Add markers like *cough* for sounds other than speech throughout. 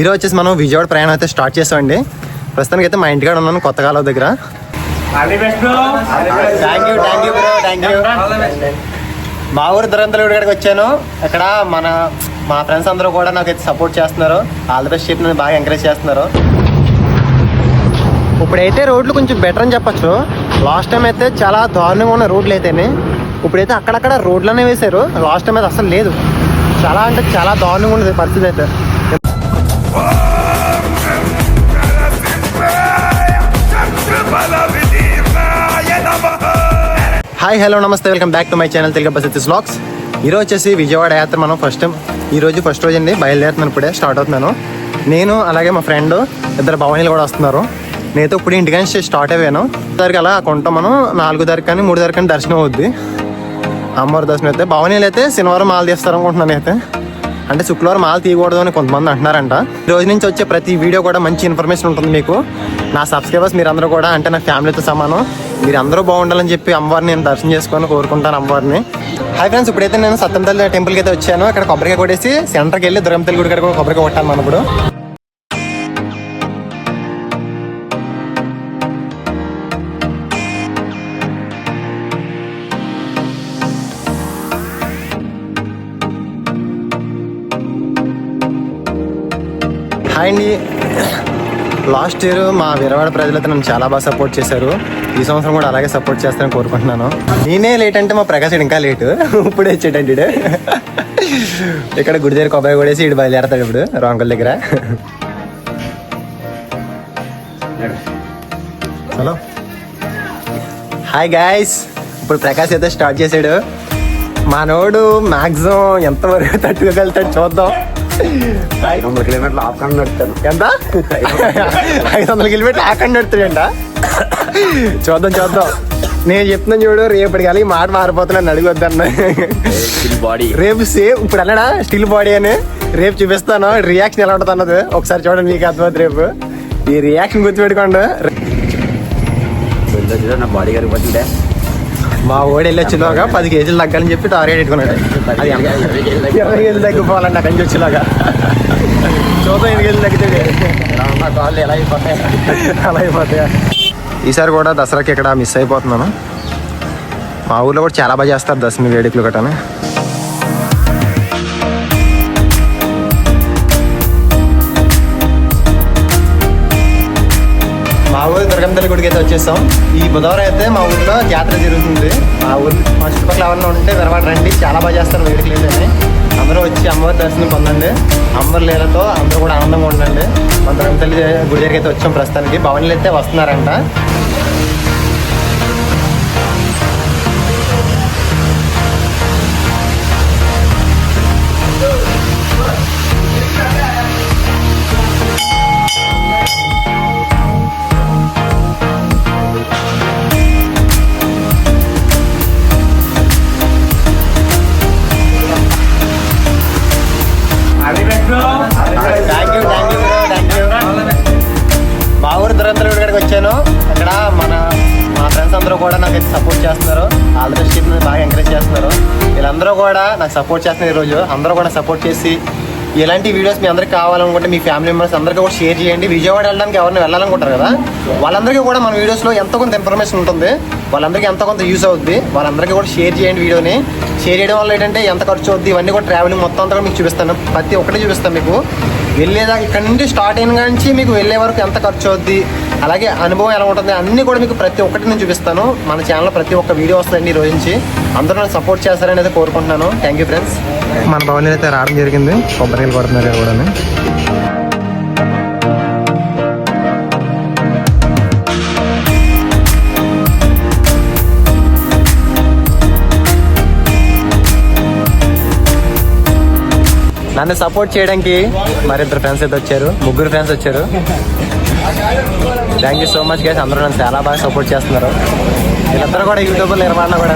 ఈరోజు వచ్చేసి మనం విజయవాడ ప్రయాణం అయితే స్టార్ట్ చేసామండి ప్రస్తుతానికి అయితే మా ఇంటికాడ ఉన్నాను కొత్త కాలువ దగ్గర thank you thank you bro thank you మా ఊరు దురంతలుడి కాడికి వచ్చాను. ఇక్కడ మన మా ఫ్రెండ్స్ అందరూ కూడా నాకు అయితే సపోర్ట్ చేస్తున్నారు. ఆల్ ది బెస్ట్ చెప్పి నన్ను బాగా ఎంకరేజ్ చేస్తున్నారు. ఇప్పుడైతే రోడ్లు కొంచెం బెటర్ అని చెప్పచ్చు. లాస్ట్ టైం అయితే చాలా దారుణంగా ఉన్న రోడ్లు అయితేనే ఇప్పుడైతే అక్కడక్కడ రోడ్లనే వేశారు. లాస్ట్ టైం అయితే అసలు లేదు. చాలా అంటే చాలా దారుణంగా ఉండేది పరిస్థితి అయితే. హాయ్ హలో నమస్తే welcome back to my channel Telugu bus vlogs ఈరోజు వచ్చేసి విజయవాడ యాత్ర మనం ఫస్ట్ టైం ఈ రోజు ఫస్ట్ రోజు అండి బయలుదేరుతున్నాను ఇప్పుడే స్టార్ట్ అవుతున్నాను. నేను అలాగే మా ఫ్రెండ్ ఇద్దరు భవనీలు కూడా వస్తున్నారు. నేతో ఇప్పుడు ఇంటికి నుంచి స్టార్ట్ అయ్యాను. దానికి అలా కొంటాం మనం నాలుగు ధరకు కానీ మూడు ధరకు కానీ దర్శనం అవుద్ది. అమ్మవారి దర్శనం అయితే భవనీలు అయితే శనివారం మాల తీస్తారు అనుకుంటున్నాను అయితే అంటే శుక్రవారం మాల తీయకూడదు అని కొంతమంది అంటున్నారంట. ఈ రోజు నుంచి వచ్చే ప్రతి వీడియో కూడా మంచి ఇన్ఫర్మేషన్ ఉంటుంది మీకు. నా సబ్స్క్రైబర్స్ మీరందరూ కూడా అంటే నా ఫ్యామిలీతో సమానం. మీరు అందరూ బాగుండాలని చెప్పి అమ్మవారిని నేను దర్శనం చేసుకొని కోరుకుంటాను అమ్మవారిని. హాయ్ ఫ్రెండ్స్ ఇప్పుడైతే నేను సత్యంతల్లి టెంపుల్కి అయితే వచ్చాను. అక్కడ కొబ్బరికాయ కొట్టేసి సెంటర్కి వెళ్ళి దుర్గంతల్లి గుడి కూడా కొబ్బరికాయ కొట్టాలి మనం ఇప్పుడు. హాయ్ అండి. లాస్ట్ ఇయర్ మా విరవాడ ప్రజలైతే నన్ను చాలా బాగా సపోర్ట్ చేశారు. ఈ సంవత్సరం కూడా అలాగే సపోర్ట్ చేస్తారని కోరుకుంటున్నాను. నేనే లేట్ అంటే మా ప్రకాశ్ ఇంకా లేటు ఇప్పుడే వచ్చేటండి. ఇక్కడ గుడి దగ్గర కొబ్బరి కొడేసి ఇటు బయలుదేరతాడు ఇప్పుడు రాంకుల దగ్గర. హలో. హాయ్ గాయస్ ఇప్పుడు ప్రకాశ్ అయితే స్టార్ట్ చేశాడు మనోడు మాక్సిమం ఎంతవరకు తట్టుకోగలుగుతాడు చూద్దాం. ఐదు వందల కిలోమీటర్లు నడుపుతాను ఎంత? ఐదు వందల కిలోమీటర్లు ఆకండి నడుతుందంట చూద్దాం చూద్దాం. నేను చెప్తున్నాను చూడు రేపటికి అలాగే మాట మారిపోతున్నాను అడిగొద్దన్న బాడీ రేపు సేమ్ ఇప్పుడు అన్నాడా? స్టిల్ బాడీ అని. రేపు చూపిస్తాను. రియాక్షన్ ఎలా ఉంటుంది అన్నది. ఒకసారి చూడండి మీకు అర్థమవుతుంది రేపు. ఈ రియాక్షన్ గుర్తుపెట్టుకోండి. నా బాడీ గారికి పట్టిందే మా ఓడి వెళ్ళి వచ్చేలాగా పది కేజీలు తగ్గాలని చెప్పి టార్గెట్ పెట్టుకున్నాడు. అది? ఇరవై కేజీలు తగ్గిపోవాలండి అక్కడి నుంచి వచ్చేలాగా చూద్దాం ఎన్ని కేజీలు తగ్గుతాడు కాళ్ళు ఎలా అయిపోతాయి? అలా అయిపోతాయా? ఈసారి కూడా దసరాకి ఇక్కడ మిస్ అయిపోతున్నాను. మా ఊర్లో కూడా చాలా బాగా చేస్తారు దశమి వేడుకలు గట్రా. మా ఊరు దుర్గంతల్లి గుడికి అయితే వచ్చేసాం. ఈ బుధవారం అయితే మా ఊర్లో జాతర జరుగుతుంది. మా ఊరు మా చుట్టుపక్కల ఎవరన్నా ఉంటే విరవాడ రండి చాలా బాగా చేస్తారు వేడుకలు అయితే. అందరూ వచ్చి అమ్మవారి దర్శనం పొందండి. అమ్మవారి లీలతో అందరూ కూడా ఆనందంగా ఉండండి. మా తల్లి గుడి దగ్గరికి అయితే వచ్చాం ప్రస్తుతానికి. భవన్లు అయితే వస్తున్నారంట. అందరూ కూడా నాకు సపోర్ట్ చేస్తున్నారు ఈరోజు అందరూ కూడా సపోర్ట్ చేసి ఇలాంటి వీడియోస్ మీ అందరికి కావాలనుకుంటే మీ ఫ్యామిలీ మెంబర్స్ అందరికీ కూడా షేర్ చేయండి. విజయవాడ వెళ్ళడానికి ఎవరిని వెళ్ళాలనుకుంటారు కదా వాళ్ళందరికీ కూడా మన వీడియోస్లో ఎంత కొంత ఇన్ఫర్మేషన్ ఉంటుంది వాళ్ళందరికీ ఎంత కొంత యూస్ అవుద్ది వాళ్ళందరికీ కూడా షేర్ చేయండి వీడియోని షేర్ చేయడం వల్ల ఏంటంటే ఎంత ఖర్చు అవుద్ది ఇవన్నీ కూడా ట్రావెలింగ్ మొత్తం అంతా కూడా మీకు చూపిస్తాను. ప్రతి ఒక్కటి చూపిస్తాను మీకు. వెళ్ళేదాకా ఇక్కడి నుండి స్టార్ట్ అయిన నుంచి మీకు వెళ్ళే వరకు ఎంత ఖర్చు అవుద్ది అలాగే అనుభవం ఎలా ఉంటుంది అన్నీ కూడా మీకు ప్రతి ఒక్కటి నేను చూపిస్తాను. మన ఛానల్లో ప్రతి ఒక్క వీడియో వస్తుందండి ఈ రోజు నుంచి. అందరూ నన్ను సపోర్ట్ చేస్తారని అయితే కోరుకుంటున్నాను. థ్యాంక్ యూ ఫ్రెండ్స్ మన భవన్ అయితే రావడం జరిగింది. కొబ్బరికాయలు కొడుతున్నారు కూడా నన్ను సపోర్ట్ చేయడానికి మరిద్దరు ఫ్రెండ్స్ అయితే వచ్చారు. ముగ్గురు ఫ్రెండ్స్ వచ్చారు. *laughs* Thank you so much guys అందరూ నన్ను చాలా బాగా సపోర్ట్ చేస్తున్నారు. వీళ్ళందరూ కూడా యూట్యూబ్లో నిర్మాణ కూడా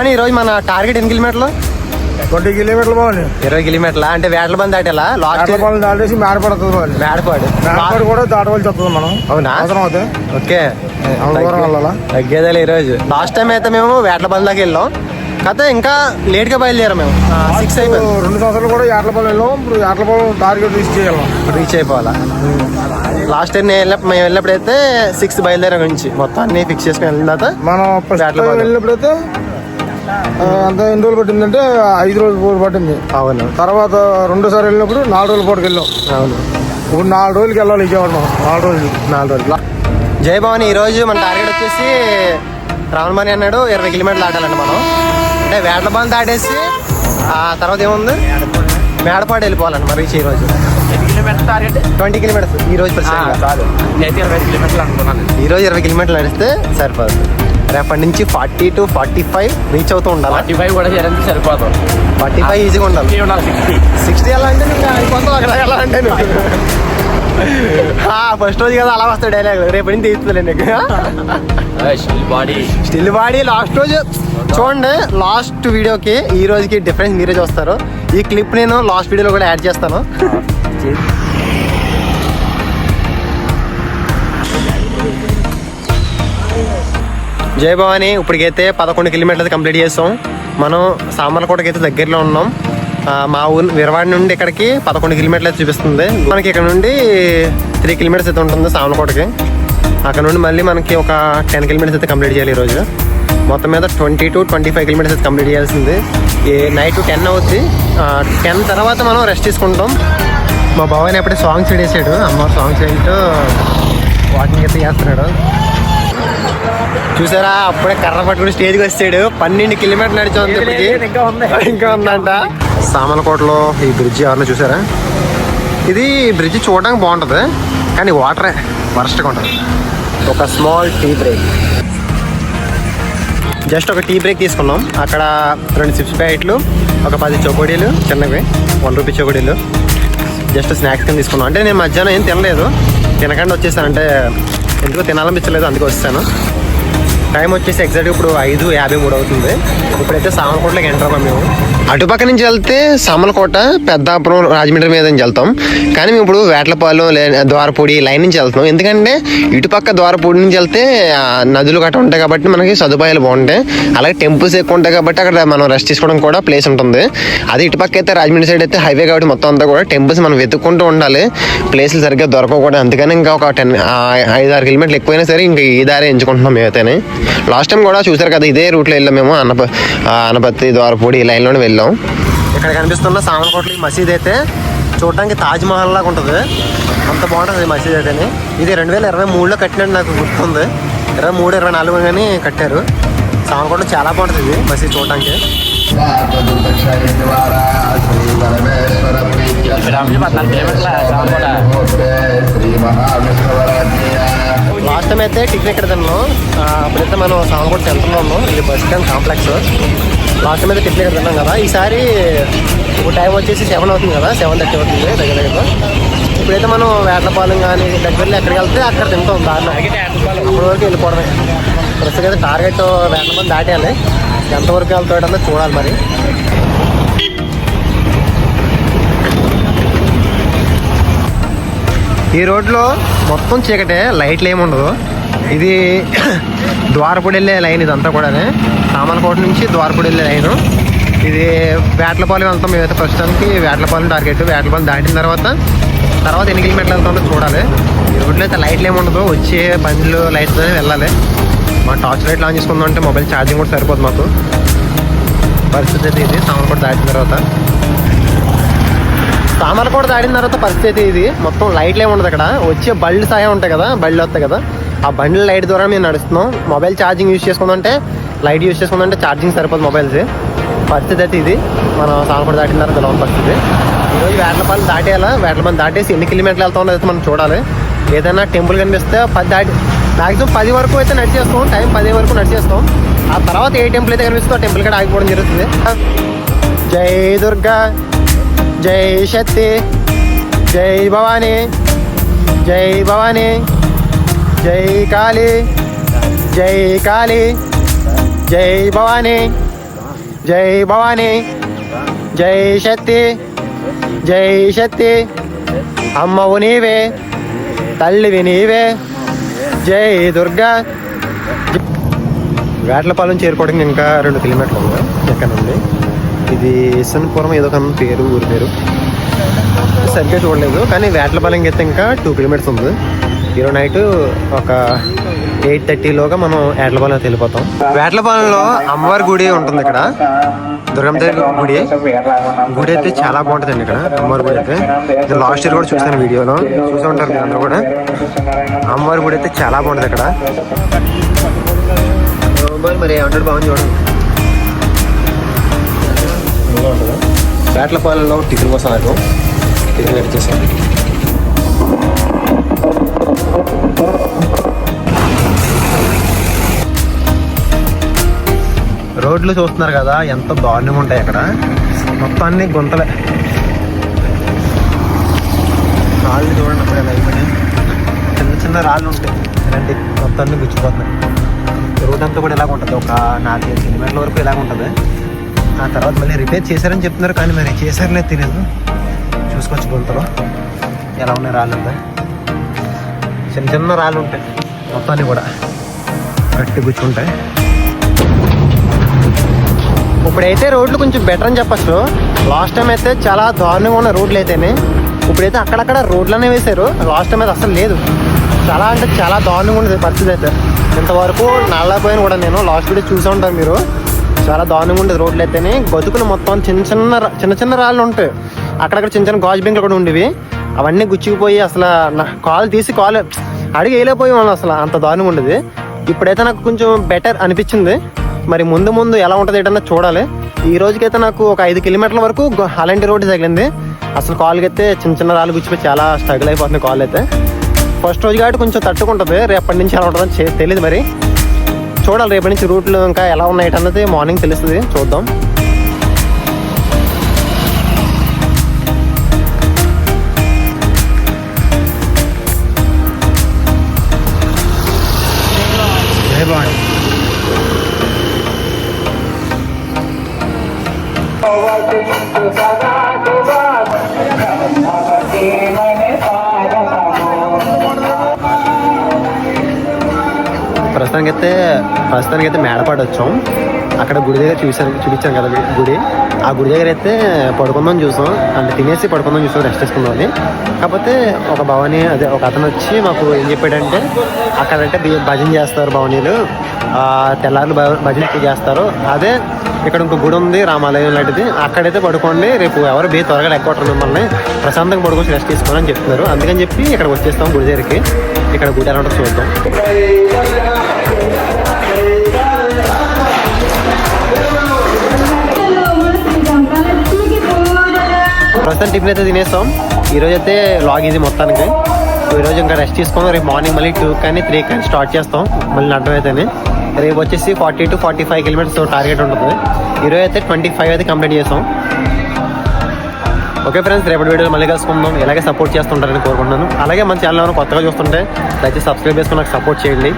భవానీ ఈరోజు మన టార్గెట్ ఎన్ని కిలోమీటర్లు? ట్వంటీ కిలోమీటర్లు బాగుంది ఇరవై కిలోమీటర్ల? అంటే వేటల బంది దాటేలా? లాస్ట్ దాటేసి మేడపడుతుంది బాగుంది మేడపాడు. మేడపాడు కూడా దాటవలసి వస్తుంది మనం. అవునా? అవసరం అవుతాయి ఓకే. తగ్గేదేలే ఈరోజు. లాస్ట్ టైం అయితే మేము వేటల బంది దాకా వెళ్ళాం. కాకపోతే ఇంకా లేట్గా బయలుదేరాం మేము. సిక్స్ అయిపోయింది. రెండు సంవత్సరాలు కూడా ఏట్లపాలెం వెళ్ళాం. ఇప్పుడు ఏట్లపాలెం టార్గెట్ రీచ్ చేయగలం రీచ్ అయిపోవాలా? లాస్ట్ టైం నేను వెళ్ళినప్పుడు మేము వెళ్ళినప్పుడైతే సిక్స్ బయలుదేరాం నుంచి. మొత్తం అన్ని ఫిక్స్ చేసుకుని వెళ్ళిన తర్వాత మనం. వెళ్ళినప్పుడైతే అంత ఎన్ని రోజులు పట్టిందంటే ఐదు రోజులు పూట పట్టింది. అవును? తర్వాత రెండోసారి వెళ్ళినప్పుడు నాలుగు రోజుల పూటకి వెళ్ళాం. అవును? ఇప్పుడు నాలుగు రోజులకి వెళ్ళాలి విజయవాడ మనం నాలుగు రోజులు. నాలుగు రోజులు. జై భవాని ఈ రోజు మన టార్గెట్ వచ్చేసి రావణమణి అన్నాడు ఇరవై కిలోమీటర్లు దాటాలండి మనం. అంటే వేటల బండ్ దాటేసి ఆ తర్వాత ఏముంది? మేడపాడు వెళ్ళిపోవాలండి మరి ఈ రోజు. Kilometre target? ట్వంటీ కిలోమీటర్స్ ఈ రోజు ఈ రోజు ఇరవై కిలోమీటర్లు నడిస్తే సరిపోదు. రేపటి నుంచి forty two forty five reach అవుతూ ఉండాలి? ఫార్టీ ఫైవ్ కూడా చేయాలంటే సరిపోదు. ఫార్టీ ఫైవ్ ఈజీగా ఉండాలి. ఉండాలి సిక్స్టీ సిక్స్టీ ఎలా అంటే నువ్వు అయిపోతావు అక్కడ ఎలా అంటే నువ్వు? ఫస్ట్ రోజు కదా అలా వస్తాడు డైలాగ్ రేపటి నుంచి తీస్తుందిలే నీకు. బాడీ స్టిల్ బాడీ లాస్ట్ రోజు చూడండి లాస్ట్ వీడియోకి ఈ రోజుకి డిఫరెన్స్ మీరే చూస్తారు. ఈ క్లిప్ నేను లాస్ట్ వీడియోలో కూడా యాడ్ చేస్తాను. జయభవాని ఇప్పటికైతే పదకొండు కిలోమీటర్లు కంప్లీట్ చేస్తాం మనం సామర్లకోటకి అయితే దగ్గరలో ఉన్నాం. మా ఊరు విరవాడ నుండి ఇక్కడికి పదకొండు కిలోమీటర్లు అయితే చూపిస్తుంది. మనకి ఇక్కడ నుండి త్రీ కిలోమీటర్స్ అయితే ఉంటుంది సామర్లకోటకి. అక్కడ నుండి మళ్ళీ మనకి ఒక టెన్ కిలోమీటర్స్ అయితే కంప్లీట్ చేయాలి ఈరోజు మొత్తం మీద twenty two twenty five kilometres అయితే కంప్లీట్ చేయాల్సింది. ఈ నైట్ టెన్ అవుద్ది. టెన్ తర్వాత మనం రెస్ట్ తీసుకుంటాం. మా బాబాయ్ ఎప్పుడే సాంగ్స్ వేసాడు అమ్మ సాంగ్స్ ఏంటో వాకింగ్ అయితే చేస్తున్నాడు. చూసారా? అప్పుడే కర్ర పట్టుకుని స్టేజ్కి వచ్చాడు పన్నెండు కిలోమీటర్లు నడిచాం ఇప్పటికి. ఇంకా ఉంది. ఇంకా ఉందంట. సామలకోటలో ఈ బ్రిడ్జి ఎవరిని చూసారా? ఇది బ్రిడ్జ్ చూడడానికి బాగుంటుంది. కానీ వాటరే వరస్ట్గా ఉంటుంది. ఒక స్మాల్ టీ బ్రేక్. జస్ట్ ఒక టీ బ్రేక్ తీసుకున్నాం. అక్కడ రెండు సిప్స్ ప్యాకెట్లు ఒక పది చోకోడీలు చిన్నవి వన్ రూపీ చోకోడీలు జస్ట్ స్నాక్స్ కింద తీసుకున్నాం. అంటే నేను మధ్యాహ్నం ఏం తినలేదు. తినకుండా వచ్చేసాను. అంటే ఎందుకో తినాలనిపించలేదు. అందుకు వచ్చాను టైం వచ్చేసి ఎగ్జాక్ట్ ఇప్పుడు ఐదు యాభై మూడు అవుతుంది. ఇప్పుడైతే సామర్కోట్లోకి ఎంటర్ అవ్వం మేము. అటుపక్క నుంచి వెళ్తే సామలకోట పెద్దాపురం రాజమండ్రి మీద నుంచి వెళ్తాం. కానీ మేము ఇప్పుడు వేటలపాలెం ద్వారపూడి లైన్ నుంచి వెళ్తాం ఎందుకంటే ఇటుపక్క ద్వారపూడి నుంచి వెళ్తే నదులు గట్రా ఉంటాయి కాబట్టి మనకి సదుపాయాలు బాగుంటాయి. అలాగే టెంపుల్స్ ఎక్కువ ఉంటాయి కాబట్టి అక్కడ మనం రెస్ట్ తీసుకోవడం కూడా ప్లేస్ ఉంటుంది. అది ఇటుపక్క అయితే రాజమండ్రి సైడ్ అయితే హైవే కాబట్టి మొత్తం అంతా కూడా టెంపుల్స్ మనం వెతుక్కుంటూ ఉండాలి. ప్లేసులు సరిగ్గా దొరకకూడదు. అందుకని ఇంకా ఒక టెన్ ఐదు ఆరు కిలోమీటర్లు ఎక్కువైనా సరే ఇంకా ఈ దారి ఎంచుకుంటున్నాం మేమైతేనే. లాస్ట్ టైం కూడా చూసారు కదా ఇదే రూట్లో వెళ్ళాం మేము అన్నప అనపత్తి ద్వారపూడి ఈ లైన్లోనే వెళ్ళాం. ఇక్కడ కనిపిస్తున్న సామలకోట్ల ఈ మసీద్ అయితే చూడడానికి తాజ్ మహల్ లాగా ఉంటుంది. అంత బాగుంటుంది ఈ మసీద్ అయితేనే. ఇది రెండు వేల ఇరవై మూడులో కట్టినట్టు నాకు గుర్తుంది. ఇరవై మూడు ఇరవై నాలుగు కానీ కట్టారు. సామలకోటలో చాలా బాగుంటుంది ఇది మసీద్ చూడడానికి. పద్నాలుగు కిలోమీటర్ల లాస్ట్ టైం అయితే టికెట్ ఎక్కడ తిన్నాం అప్పుడైతే మనం సామకోట సెంటర్లో ఉన్నాం ఇది bus stand complex. Last time అయితే టిఫిన్ ఎక్కడ తిన్నాం కదా. ఈసారి ఇప్పుడు టైం వచ్చేసి సెవెన్ అవుతుంది కదా. సెవెన్ థర్టీ అవుతుంది దగ్గర దగ్గర. ఇప్పుడైతే మనం వేటపాలెం కానీ దగ్గరలో ఎక్కడికి వెళ్తే అక్కడ తింటాం దారిలో అప్పటి వరకు వెళ్ళిపోవడమే. ప్రస్తుతం అయితే టార్గెట్ వేటపాలెం దాటేయాలి ఎంతవరకు వెళ్తాడో చూడాలి మరి. ఈ రోడ్లో మొత్తం చీకటే లైట్లు ఏమి ఉండదు ఇది *coughs* ద్వారపూడి వెళ్ళే లైన్ ఇదంతా కూడా సామలకోట నుంచి ద్వారపూడి వెళ్ళే లైను. ఇది వేటలపాలెం వెళ్తాం మేమైతే ప్రస్తుతానికి. వేటలపాలెం టార్గెట్ వేటలపాలెం దాటిన తర్వాత తర్వాత ఎన్ని కిలోమీటర్లు వెళ్తామో చూడాలి. ఈ రోడ్లో అయితే లైట్లు ఏమి ఉండదు. వచ్చే బండ్లు లైట్స్ వెళ్ళాలి. మా టార్చ్ లైట్ లాంచ్ చేసుకుందాం అంటే మొబైల్ ఛార్జింగ్ కూడా సరిపోదు మాకు. పరిస్థితి అయితే ఇది. సామలకోట దాటిన తర్వాత. సామర్లకోట దాటిన తర్వాత పరిస్థితి ఇది. మొత్తం లైట్లు ఏమి ఉండదు అక్కడ. వచ్చే బళ్ళు సాయం ఉంటాయి కదా బళ్ళు వస్తాయి కదా. ఆ బండ్ల లైట్ ద్వారా మేము నడుస్తున్నాం. మొబైల్ ఛార్జింగ్ యూస్ చేసుకుందంటే లైట్ యూస్ చేసుకుందంటే ఛార్జింగ్ సరిపోదు మొబైల్స్ పరిస్థితి అయితే ఇది. మనం సామర్లకోట దాటిన తర్వాత ఇలా పరిస్థితి? ఈరోజు వేటలపల్లి దాటేయాలా? వేటలపల్లి దాటేసి ఎన్ని కిలోమీటర్లు వెళ్తా ఉన్నది అయితే మనం చూడాలి. ఏదైనా టెంపుల్ కనిపిస్తే పది దాటి మ్యాక్సిమం పది వరకు అయితే నడిచేస్తాం. టైం పది వరకు నడిచేస్తాం. ఆ తర్వాత ఏ టెంపుల్ అయితే కనిపిస్తుందో ఆ టెంపుల్ కూడా ఆగిపోవడం జరుగుతుంది. జై దుర్గా. జై శక్తి జై భవానీ జై భవానీ జై కాళీ జై కాళీ జై భవానీ జై భవానీ జై శక్తి జై శక్తి అమ్మవు నీవే తల్లివి నీవే జై దుర్గా. వేటలపాలెం చేరుకోవడానికి ఇంకా రెండు కిలోమీటర్లు ఉంది ఎక్కడ నుండి ఇది ఇసన్పురం ఏదో కన్నా పేరు ఊరి పేరు. సరిగ్గా చూడలేదు కానీ వేటలపాలెంకి అయితే ఇంకా టూ కిలోమీటర్స్ ఉంది. ఈరోజు నైట్ ఒక ఎయిట్ థర్టీలోగా మనం వేటలపాలెం వెళ్ళిపోతాం. వేటలపాలెంలో అమ్మవారి గుడి ఉంటుంది ఇక్కడ. దుర్గమ్మ గుడి. గుడి అయితే చాలా బాగుంటుందండి ఇక్కడ అమ్మవారి గుడి అయితే. లాస్ట్ ఇయర్ కూడా చూసాను వీడియోలో. చూసి ఉంటారు మీరు అందరూ కూడా. అమ్మవారి గుడి అయితే చాలా బాగుంటుంది ఇక్కడ. మరి హండ్రెడ్ బాగుంది చూడండి. వేటలపాలెంలో టిఫిన్ కోసం ఆగాం. టిఫిన్ వచ్చేసాం రోడ్లు చూస్తున్నారు కదా ఎంత దారుణంగా ఉంటాయి అక్కడ. మొత్తాన్ని గుంతలే. రాళ్ళు చూడండి అప్పుడు ఎలా అయిపోయినాయి. చిన్న చిన్న రాళ్ళు ఉంటాయి. ఇలాంటి మొత్తాన్ని గుచ్చిపోతున్నాయి. రోడ్ అంతా కూడా ఇలాగ ఉంటుంది. ఒక నాలుగైదు కిలోమీటర్ల వరకు ఇలాగ ఉంటుంది. ఆ తర్వాత మళ్ళీ రిపేర్ చేశారని చెప్తున్నారు కానీ మరి చేశారనే తెలియదు. చూసుకోవచ్చు గుంతలో. ఎలా ఉన్నాయి రాళ్ళు అంతా? చిన్న చిన్న రాళ్ళు ఉంటాయి. మొత్తాన్ని కూడా గట్టి గుచ్చుంటాయి. ఇప్పుడైతే రోడ్లు కొంచెం బెటర్ అని చెప్పచ్చు. లాస్ట్ టైం అయితే చాలా దారుణంగా ఉన్న రోడ్లు అయితేనే ఇప్పుడైతే అక్కడక్కడ రోడ్లనే వేశారు. లాస్ట్ టైం అయితే అసలు లేదు. చాలా అంటే చాలా దారుణంగా ఉండేది పరిస్థితి అయితే. ఇంతవరకు నల్లపోయిన కూడా నేను. లాస్ట్ వీడియో చూసే ఉంటాను మీరు. చాలా దారుణంగా ఉండేది రోడ్లు అయితేనే. గతుకులు మొత్తం చిన్న చిన్న చిన్న చిన్న రాళ్ళు ఉంటాయి. అక్కడక్కడ చిన్న చిన్న గాజు బింకులు కూడా ఉండేవి. అవన్నీ గుచ్చుకుపోయి అసలు కాలు తీసి కాలు అడిగి వేయలేకపోయి మనం అసలు. అంత దారుణంగా ఉండేది. ఇప్పుడైతే నాకు కొంచెం బెటర్ అనిపించింది. మరి ముందు ముందు ఎలా ఉంటుంది ఏంటన్నా చూడాలి. ఈ రోజుకైతే నాకు ఒక ఐదు కిలోమీటర్ల వరకు అలాంటి రోడ్డు తగిలింది. అసలు కాలుకి అయితే చిన్న చిన్న రాళ్ళు గుచ్చిపోయి చాలా స్ట్రగుల్ అయిపోతుంది కాల్ అయితే. ఫస్ట్ రోజు కాబట్టి కొంచెం తట్టుకుంటుంది. రేపటి నుంచి ఎలా ఉంటుందని తెలియదు మరి. చూడాలి రేపటి నుంచి రూట్లు ఇంకా ఎలా ఉన్నాయి అన్నది మార్నింగ్ తెలుస్తుంది. చూద్దాం. జై భవాని ప్రస్తుతానికి అయితే ప్రస్తుతానికి అయితే మేడపాడు వచ్చాం. అక్కడ గుడి దగ్గర చూసాను చూపించాను కదా గుడి. ఆ గుడి దగ్గర అయితే పడుకుందాం చూసాం. అంటే తినేసి పడుకుందాం చూసాం రెస్ట్ తీసుకుందాం అని. కాకపోతే ఒక భవాని అదే ఒక అతను వచ్చి మాకు ఏం చెప్పాడంటే అక్కడంటే బి- భజన చేస్తారు భవనీలు. తెల్లారులు భజన చేస్తారు. అదే ఇక్కడ ఇంకో గుడి ఉంది రామాలయం లాంటిది. అక్కడైతే పడుకోండి రేపు ఎవరు బే త్వరగా ఎక్కువ మిమ్మల్ని ప్రశాంతంగా పడుకొని రెస్ట్ తీసుకోవాలని చెప్తున్నారు. అందుకని చెప్పి ఇక్కడ వచ్చేస్తాం గుడి దగ్గరికి. ఇక్కడ గుడి ఎలా ఉంటుందో చూద్దాం. ప్రస్తుతం టిఫిన్ అయితే తినేస్తాం. ఈరోజు అయితే లాగ్ ఇది మొత్తానికి. ఈరోజు ఇంకా రెస్ట్ తీసుకొని రేపు మార్నింగ్ మళ్ళీ టూ కానీ త్రీ కానీ స్టార్ట్ చేస్తాం. మళ్ళీ నడడం అయితేనే రేపు వచ్చేసి forty two forty five kilometres target ఉంటుంది. ఈరోజు అయితే ట్వంటీ ఫైవ్ అయితే కంప్లీట్ చేస్తాం. ఓకే ఫ్రెండ్స్ రేపటి వీడియోలో మళ్ళీ కలుసుకుందాం. ఇలాగే సపోర్ట్ చేస్తుంటారని కోరుకుంటున్నాను. అలాగే మన ఛానల్ ఏమైనా కొత్తగా చూస్తుంటే దయచేసి సబ్స్క్రైబ్ చేసుకుని నాకు సపోర్ట్ చేయండి.